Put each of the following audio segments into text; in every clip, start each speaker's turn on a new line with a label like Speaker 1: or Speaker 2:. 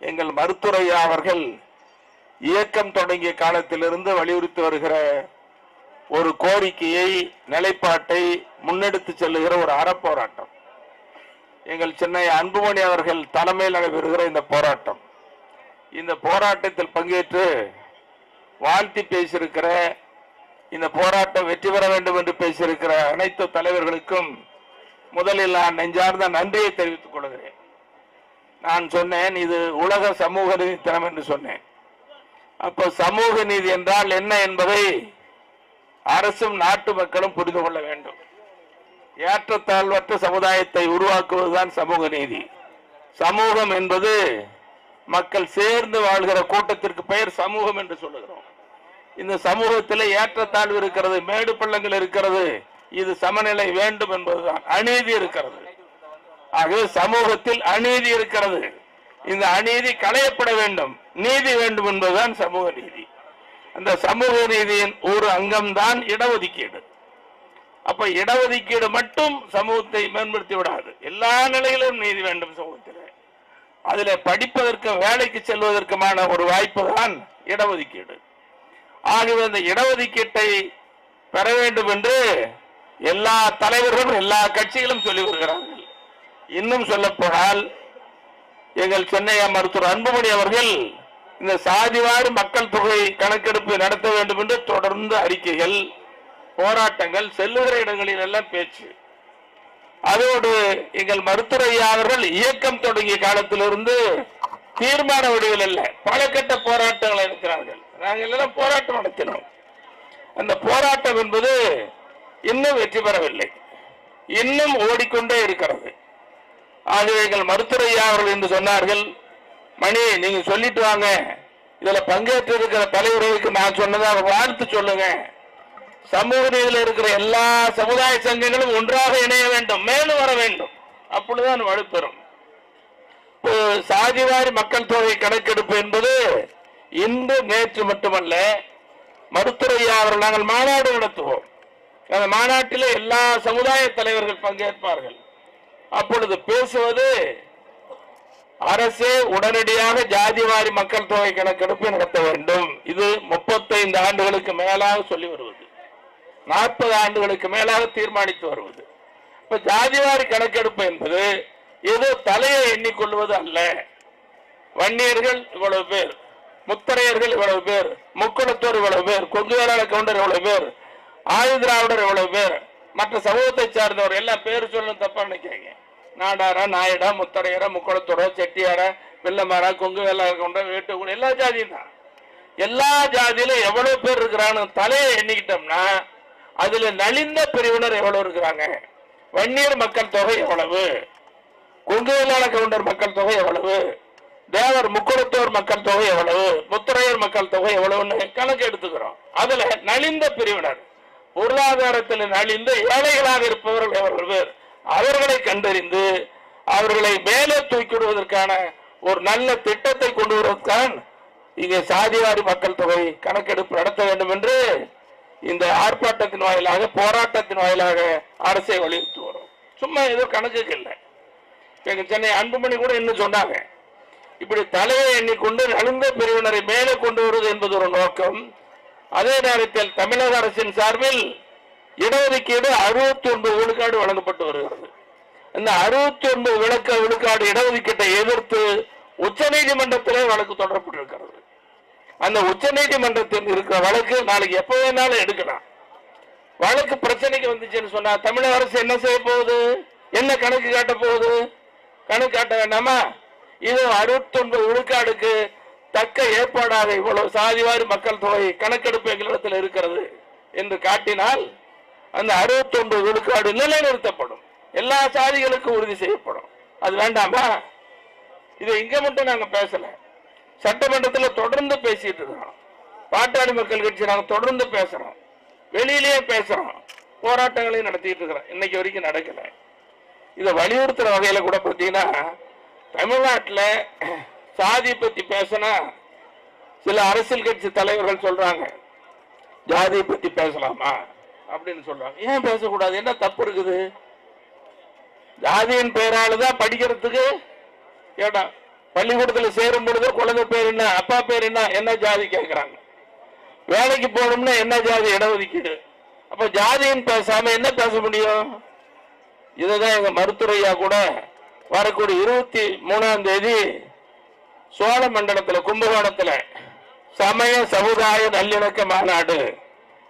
Speaker 1: எங்கள் மருத்துரையா அவர்கள் இயக்கம் தொடங்கிய காலத்திலிருந்து வலியுறுத்தி வருகிற ஒரு கோரிக்கையை நிலைப்பாட்டை முன்னெடுத்து செல்லுகிற ஒரு அறப்போராட்டம். எங்கள் சென்னை அன்புமணி அவர்கள் தலைமையில் நடைபெறுகிற இந்த போராட்டம். இந்த போராட்டத்தில் பங்கேற்று வாழ்த்தி பேசியிருக்கிற இந்த போராட்டம் வெற்றி பெற வேண்டும் என்று பேசியிருக்கிற அனைத்து தலைவர்களுக்கும் முதலில் நான் நெஞ்சார்ந்த நன்றியை தெரிவித்துக் கொள்கிறேன். நான் சொன்னேன் இது உலக சமூக நீதி தினம் என்று சொன்னேன். அப்போ சமூக நீதி என்றால் என்ன என்பதை அரசும் நாட்டு மக்களும் புரிந்து கொள்ள வேண்டும். ஏற்றத்தாழ்வற்ற சமுதாயத்தை உருவாக்குவதுதான் சமூக நீதி. சமூகம் என்பது மக்கள் சேர்ந்து வாழ்கிற கூட்டத்திற்கு பெயர் சமூகம் என்று சொல்லுகிறோம். இந்த சமூகத்தில் ஏற்றத்தாழ்வு இருக்கிறது மேடு பள்ளங்கள் இருக்கிறது இது சமநிலை வேண்டும் என்பதுதான். அநீதி இருக்கிறது. ஆகவே சமூகத்தில் அநீதி இருக்கிறது. இந்த அநீதி களையப்பட வேண்டும். நீதி வேண்டும் என்பதுதான் சமூக நீதி. அந்த சமூக நீதியின் ஒரு அங்கம்தான் இடஒதுக்கீடு. அப்ப இடஒதுக்கீடு மட்டும் சமூகத்தை மேம்படுத்தி விடாது. எல்லா நிலையிலும் நீதி வேண்டும் சமூகத்தில். அதில் படிப்பதற்கும் வேலைக்கு செல்வதற்குமான ஒரு வாய்ப்பு தான் இடஒதுக்கீடு. ஆகவே அந்த இடஒதுக்கீட்டை பெற வேண்டும் என்று எல்லா தலைவர்களும் எல்லா கட்சிகளும் சொல்லி வருகிறார்கள் இன்னும் சொல்ல போனால் எங்கள் சென்னை மருத்துவர் அன்புமணி அவர்கள் இந்த சாதிவாறு மக்கள் தொகை கணக்கெடுப்பு நடத்த வேண்டும் என்று தொடர்ந்து அறிக்கைகள் போராட்டங்கள் செல்லுகிற இடங்களில் எல்லாம் பேச்சு. அதோடு எங்கள் மருத்துவர் அவர்கள் இயக்கம் தொடங்கிய காலத்திலிருந்து தீர்மான வடிவில் அல்ல பல கட்ட போராட்டங்கள் இருக்கிறார்கள் நாங்கள் எல்லாம் போராட்டம் நடத்தினோம். அந்த போராட்டம் என்பது இன்னும் வெற்றி பெறவில்லை. இன்னும் ஓடிக்கொண்டே இருக்கிறது. ஆகவே எங்கள் மருத்துவர் அவர்கள் என்று சொன்னார்கள். மணி நீங்க சொல்லிட்டு வாங்க. இதுல பங்கேற்று இருக்கிற தலைவர்களுக்கு நான் சொன்னதை வாழ்த்து சொல்லுங்க. சமூக நீதியில் இருக்கிற எல்லா சமுதாய சங்கங்களும் ஒன்றாக இணைய வேண்டும் மேலும் வர வேண்டும். அப்பொழுதுதான் வலுப்பெறும். சாதிவாரி மக்கள் தொகை கணக்கெடுப்பு என்பது இன்று நேற்று மட்டுமல்ல மருத்துவரையா அவர்கள் நாங்கள் மாநாடு நடத்துவோம். அந்த மாநாட்டில் எல்லா சமுதாய தலைவர்கள் பங்கேற்பார்கள். அப்பொழுது பேசுவது அரசே உடனடியாக ஜாதிவாரி மக்கள் தொகை கணக்கெடுப்பு நடத்த வேண்டும். இது முப்பத்தைந்து ஆண்டுகளுக்கு மேலாக சொல்லி வருவது. நாற்பது ஆண்டுகளுக்கு மேலாக தீர்மானித்து வருவது. இப்ப ஜாதிவாரி கணக்கெடுப்பு என்பது ஏதோ தலையை எண்ணிக்கொள்வது அல்ல. வன்னியர்கள் இவ்வளவு பேர் முத்தரையர்கள் இவ்வளவு பேர் முக்குளத்தோர் இவ்வளவு பேர் கொங்கு வேளாள கவுண்டர் இவ்வளவு பேர் ஆயுதிராவிடர் இவ்வளவு பேர் மற்ற சமூகத்தை சார்ந்தவர் எல்லாம் பேர் சொல்லணும் தப்பா நினைக்காங்க நாடாரா நாயுடா முத்தரையரா முக்குளத்தோரா செட்டியாரா வெள்ளமாரா கொங்கு வேளாள கவுண்டர் வேட்டுக்குடி எல்லா ஜாதியும் தான். எல்லா ஜாதியிலும் எவ்வளவு பேர் இருக்கிறான்னு தலையை எண்ணிக்கிட்டோம்னா அதுல நலிந்த பிரிவினர் எவ்வளவு இருக்கிறாங்க? வன்னியர் மக்கள் தொகை எவ்வளவு? கொங்கு வேளாள கவுண்டர் மக்கள் தொகை எவ்வளவு? தேவர் முக்குளத்தோர் மக்கள் தொகை எவ்வளவு? முத்தரையர் மக்கள் தொகை எவ்வளவுன்னு கணக்கு எடுத்துக்கிறோம். அதுல நலிந்த பிரிவினர். பொருளாதாரத்தில் நலிந்து ஏழைகளாக இருப்பவர்கள் அவர்கள் பேர்? அவர்களை கண்டறிந்து அவர்களை மேலே தூக்கிடுவதற்கான ஒரு நல்ல திட்டத்தை கொண்டு வருவதற்கான இங்கே சாதிவாரி மக்கள் தொகை கணக்கெடுப்பு நடத்த வேண்டும் என்று இந்த ஆர்ப்பாட்டத்தின் வாயிலாக போராட்டத்தின் வாயிலாக அரசை வலியுறுத்தி வரும். சும்மா ஏதோ கணக்குக்கு இல்லை. எங்க சென்னை அன்புமணி கூட இன்னும் சொன்னாங்க. இப்படி தலையை எண்ணிக்கொண்டு நலுந்த பிரிவினரை மேலே கொண்டு வருவது என்பது ஒரு நோக்கம். அதே நேரத்தில் தமிழக அரசின் சார்பில் இடஒதுக்கீடு அறுபத்தி ஒன்பது விழுக்காடு வழங்கப்பட்டு வருகிறது. இந்த அறுபத்தி ஒன்பது விளக்க விழுக்காடு இடஒதுக்கீட்டை எதிர்த்து உச்சநீதிமன்றத்திலே வழக்கு தொடரப்பட்டிருக்கிறது. அந்த உச்சநீதிமன்றத்தில் இருக்கிற வழக்கு நாளைக்கு எப்ப வேணாலும் எடுக்கலாம். வழக்கு பிரச்சனைக்கு வந்துச்சுன்னு சொன்னா தமிழக அரசு என்ன செய்ய போகுது? என்ன கணக்கு காட்ட போகுது? கணக்கு காட்ட வேண்டாமா? இது அறுபத்தி ஒன்பது விழுக்காடுக்கு தக்க ஏற்பாடாக இவ்வளவு சாதிவாரி மக்கள் தொகை கணக்கெடுப்பு எங்களிடத்தில் இருக்கிறது என்று காட்டினால் அந்த அறுபத்தி ஒன்பது விழுக்காடு நிலைநிறுத்தப்படும். எல்லா சாதிகளுக்கும் உறுதி செய்யப்படும். அது வேண்டாமா? இதை இங்க மட்டும் நாங்க பேசல. சட்டமன்றத்தில் தொடர்ந்து பேசிட்டு இருக்கிறோம். பாட்டாளி மக்கள் கட்சி நாங்கள் தொடர்ந்து பேசுறோம். வெளியிலேயே பேசுறோம். போராட்டங்களையும் நடத்திட்டு இருக்கிறோம். இன்னைக்கு வரைக்கும் நடக்கல. இதை வலியுறுத்துற வகையில கூட பார்த்தீங்கன்னா தமிழ்நாட்டில் சாதி பத்தி பேசினா சில அரசியல் கட்சி தலைவர்கள் சொல்றாங்க ஜாதியை பத்தி பேசலாமா? அப்படின்னு சொல்றாங்க. ஏன் பேசக்கூடாது? என்ன தப்பு இருக்குது? ஜாதியின் பெயரால தான் படிக்கிறதுக்கு? இடம் பள்ளிக்கூடத்தில் சேரும் பொழுது குழந்தை பேர் என்ன அப்பா பேர் என்ன என்ன ஜாதி கேட்கிறாங்க வேலைக்கு போகணும்னா என்ன ஜாதி இடஒதுக்கீடு? அப்ப ஜாதின்னு பேசாம என்ன பேச முடியும்? இதுதான் எங்க மருத்துவரையா கூட வரக்கூடிய இருபத்தி மூணாம் தேதி சோழ மண்டலத்துல கும்பகோணத்துல சமய சமுதாய நல்லிணக்க மாநாடு.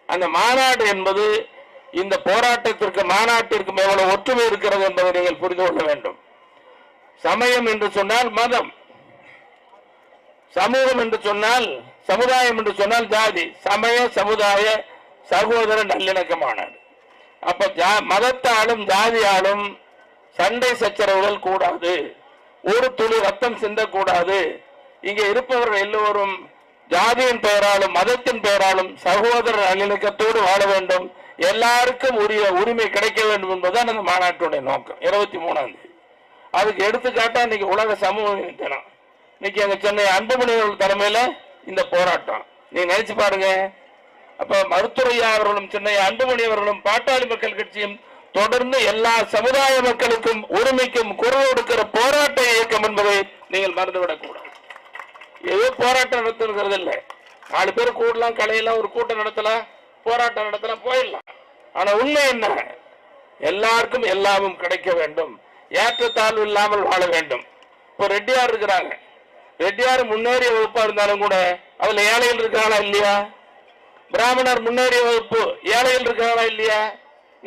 Speaker 1: அந்த மாநாடு என்பது இந்த போராட்டத்திற்கு மாநாட்டிற்கு எவ்வளவு ஒற்றுமை இருக்கிறது என்பதை நீங்கள் புரிந்து கொள்ள வேண்டும். சமயம் என்று சொன்னால் மதம். சமூகம் என்று சொன்னால் சமுதாயம் என்று சொன்னால் ஜாதி. சமய சமுதாய சகோதர நல்லிணக்க மாநாடு. அப்ப ஜா- மதத்தாலும் ஜாதியாலும் சண்டை சச்சரவுகள் கூடாது. ஒரு துளி ரத்தம் சிந்தக்கூடாது. இங்கே இருப்பவர்கள் எல்லோரும் ஜாதியின் பெயராலும் மதத்தின் பெயராலும் சகோதர நல்லிணக்கத்தோடு வாழ வேண்டும். எல்லாருக்கும் உரிய உரிமை கிடைக்க வேண்டும் என்பதுதான் அந்த மாநாட்டுடைய நோக்கம். இருபத்தி மூணாம் தேதி. அதுக்கு எடுத்துக்காட்டா இன்னைக்கு உலக சமூக தினம். இன்னைக்கு எங்க சென்னை அன்புமணி அவர்கள் தலைமையில இந்த போராட்டம். நீங்க நினைச்சு பாருங்க. அப்ப மருத்துவையா அவர்களும் சென்னை அன்புமணி அவர்களும் பாட்டாளி மக்கள் கட்சியும் தொடர்ந்து எல்லா சமுதாய மக்களுக்கும் உரிமைக்கும் குரல் கொடுக்கிற போராட்ட இயக்கம் என்பதை நீங்கள் மறந்துவிடக் கூடாது ஏதோ போராட்டம் நடத்துறது இல்லை. நாலு பேர் கூடலாம் கலையெல்லாம் ஒரு கூட்டம் நடத்தலாம் போராட்டம் நடத்தலாம் போயிடலாம். ஆனா உண்மை என்ன? எல்லாருக்கும் எல்லாமும் கிடைக்க வேண்டும். ஏற்றத்தாழ்வு இல்லாமல் வாழ வேண்டும். இப்போ ரெட்டியார் இருக்கிறாங்க. ரெட்டியார் முன்னேறிய வகுப்பா இருந்தாலும் கூட அதுல ஏழைகள் இருக்காங்களா இல்லையா? பிராமணர் முன்னேறிய வகுப்பு ஏழைகள் இருக்காங்களா இல்லையா?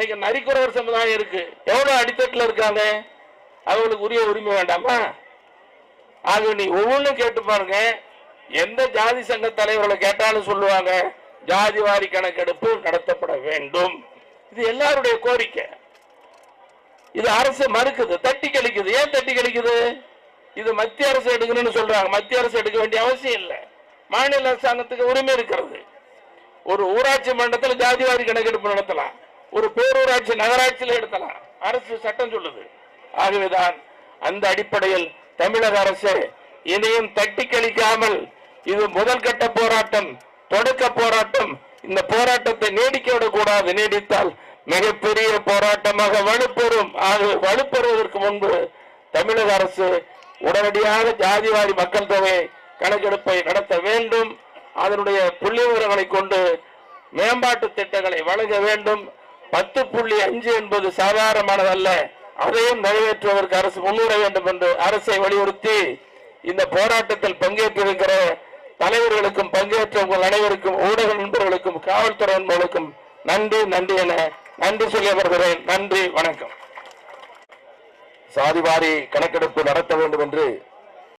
Speaker 1: இன்னைக்கு நரிக்குறவர் சமுதாயம் இருக்கு. எவ்வளவு அடித்தட்டுல இருக்காங்க? அவங்களுக்கு உரிய உரிமை வேண்டாமா? ஆக நீ ஒவ்வொன்றும் கேட்டு பாருங்க. எந்த ஜாதி சங்க தலைவர்களை கேட்டாலும் சொல்லுவாங்க ஜாதி வாரி கணக்கெடுப்பு நடத்தப்பட வேண்டும். இது எல்லாருடைய கோரிக்கை. இது அரசு மறுக்குது தட்டி கழிக்குது. ஏன் தட்டி கழிக்குது? இது மத்திய அரசு எடுக்கணும்னு சொல்றாங்க. மத்திய அரசு எடுக்க வேண்டிய அவசியம் இல்லை. மாநில அரசாங்கத்துக்கு உரிமை இருக்கிறது. ஒரு ஊராட்சி மன்றத்தில் ஜாதிவாரி கணக்கெடுப்பு நடத்தலாம். ஒரு பேரூராட்சி நகராட்சியில் எடுத்தலாம் அரசு சட்டம் சொல்லுது. ஆகவேதான் அந்த அடிப்படையில் தமிழக அரசு இனியும் தட்டி கழிக்காமல் இது முதல் கட்ட போராட்டம் தொடக்க போராட்டம். இந்த போராட்டத்தை நீடிக்க விடக்கூடாது நீடித்தால் மிகப்பெரிய போராட்டமாக வலுப்பெறும். ஆக வலுப்பெறுவதற்கு முன்பு தமிழக அரசு உடனடியாக ஜாதிவாரி மக்கள் தொகை கணக்கெடுப்பை நடத்த வேண்டும். அதனுடைய புள்ளி விவரங்களை கொண்டு மேம்பாட்டு திட்டங்களை வழங்க வேண்டும். பத்து புள்ளி அஞ்சு என்பது சாதாரணமானதல்ல. அதையும் நிறைவேற்றுவதற்கு அரசு முன்னுர வேண்டும் என்று அரசை வலியுறுத்தி இந்த போராட்டத்தில் பங்கேற்றிருக்கிற தலைவர்களுக்கும் பங்கேற்ற உங்கள் அனைவருக்கும் ஊடக நண்பர்களுக்கும் காவல்துறை நண்பர்களுக்கும் நன்றி நன்றி என நன்றி சொல்லி வருகிறேன் நன்றி வணக்கம்.
Speaker 2: சாதிவாரி கணக்கெடுப்பு நடத்த வேண்டும் என்று